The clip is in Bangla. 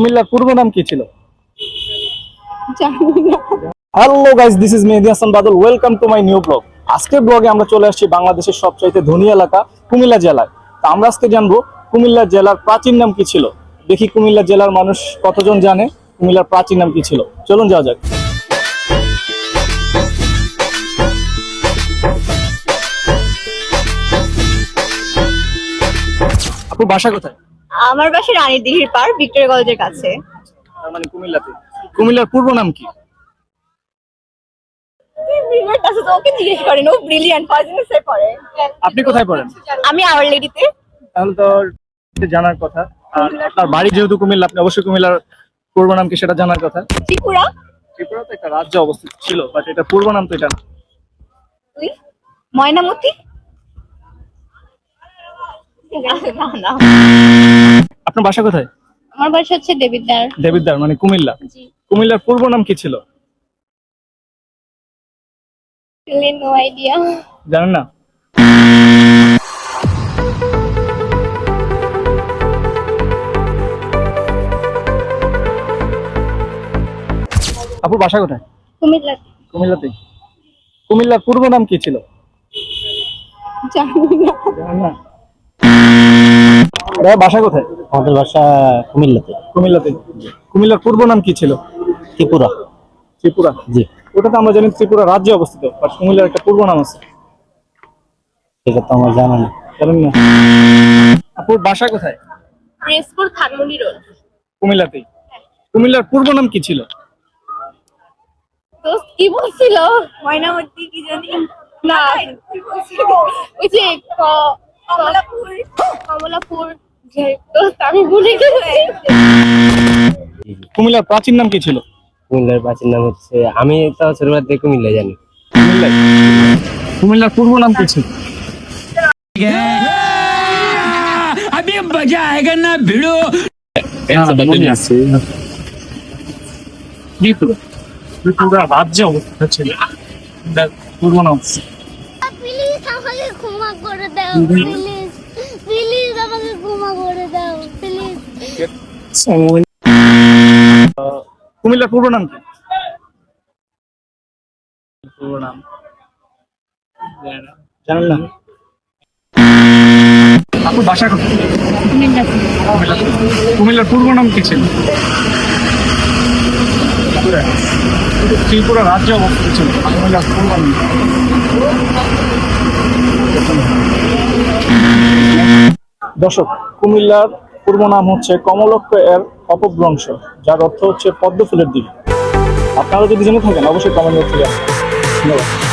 কুমিল্লার পূর্ব নাম কি ছিল? Hello guys this is Mehedi Hasan Badal welcome to my new blog আজকের ব্লগে আমরা চলে আসছি বাংলাদেশের সবচাইতে ধনী এলাকা কুমিল্লা জেলায়। তা আমরা আজকে জানব কুমিল্লা জেলার প্রাচীন নাম কি ছিল? দেখি কুমিল্লা জেলার মানুষ কতজন জানে কুমিল্লার প্রাচীন নাম কি ছিল? চলুন যাওয়া যাক। আপু বাসা কোথায়? আমার বাসা রানী দিঘির পার ভিক্টোরিয়া কলেজের কাছে। তার মানে কুমিল্লাতে। কুমিল্লার পূর্ব নাম কি? ওকে জিজ্ঞেস করেন ও ব্রিলিয়ান্ট ফার্স্ট পড়ে। আপনি কোথায় পড়েন? আমি আওয়ার লেডিতে। তাহলে তো জানার কথা। আর আপনার বাড়ি যেহেতু কুমিল্লা আপনি অবশ্যই কুমিল্লার পূর্ব নাম কি সেটা জানার কথা? ত্রিপুরা। ত্রিপুরা তো একটা রাজ্য অবস্থিত ছিল বাট এটা পূর্ব নাম তো এটা। ময়নামতি? না না আপনার বাসা কোথায়? আমার বাসা হচ্ছে দেবিদ্বার। দেবিদ্বার মানে কুমিল্লা? কুমিল্লার পূর্ব নাম কি ছিল? নো আইডিয়া জানেন না? আপুর বাসা কোথায়? কুমিল্লা। কুমিল্লাতে। কুমিল্লার পূর্ব নাম কি ছিল? জানি না? বাসা কোথায়? আমাদের বাসা কুমিল্লাতে। কুমিল্লাতে। কুমিল্লার পূর্ব নাম কি ছিল? ত্রিপুরা। ত্রিপুরা? জি। ওটা তো আমরা জানি ত্রিপুরা রাজ্যে অবস্থিত আর কুমিল্লার একটা পূর্ব নাম আছে। সেটা তো আমার জানা জানেন না? আপুর বাসা কোথায়? প্রেসপুর রোড। কুমিল্লাতেই। কুমিল্লার পূর্ব নাম কি ছিল? তো কি বলছিল? ময়নামতি কি জানি? না ওই যে ক- কুমিল্লার প্রাচীন নাম কি ছিল? কুমিল্লার প্রাচীন নাম হচ্ছে আমি তো ছোটবেলা থেকে কুমিল্লা জানি। কুমিল্লার পূর্ব নাম কি ছিল? হ্যাঁ, আমি মজা আয়েগা না। ভিড়ো ত্রিপুরা পূর্ব নাম প্লিজ আমাকে ক্ষমা করে দাও প্লিজ প্লিজ আমাকে ক্ষমা করে দাও প্লিজ কুমিল্লার পূর্ব নাম কি? পূর্ব নাম? জানেন না আপুর বাসা কোথায়? কুমিল্লার পূর্ব নাম কি ছিল? ত্রিপুরা। ত্রিপুরা রাজ্য অবস্থিত ছিল। কুমিল্লার পূর্ব নাম দর্শক, কুমিল্লার পূর্ব নাম হচ্ছে কমলক্ষ এর অপভ্রংশ, যার অর্থ হচ্ছে পদ্ম ফুলের দিকে আপনারা যদি জেনে থাকেন, অবশ্যই কমেন্ট করতে ধন্যবাদ।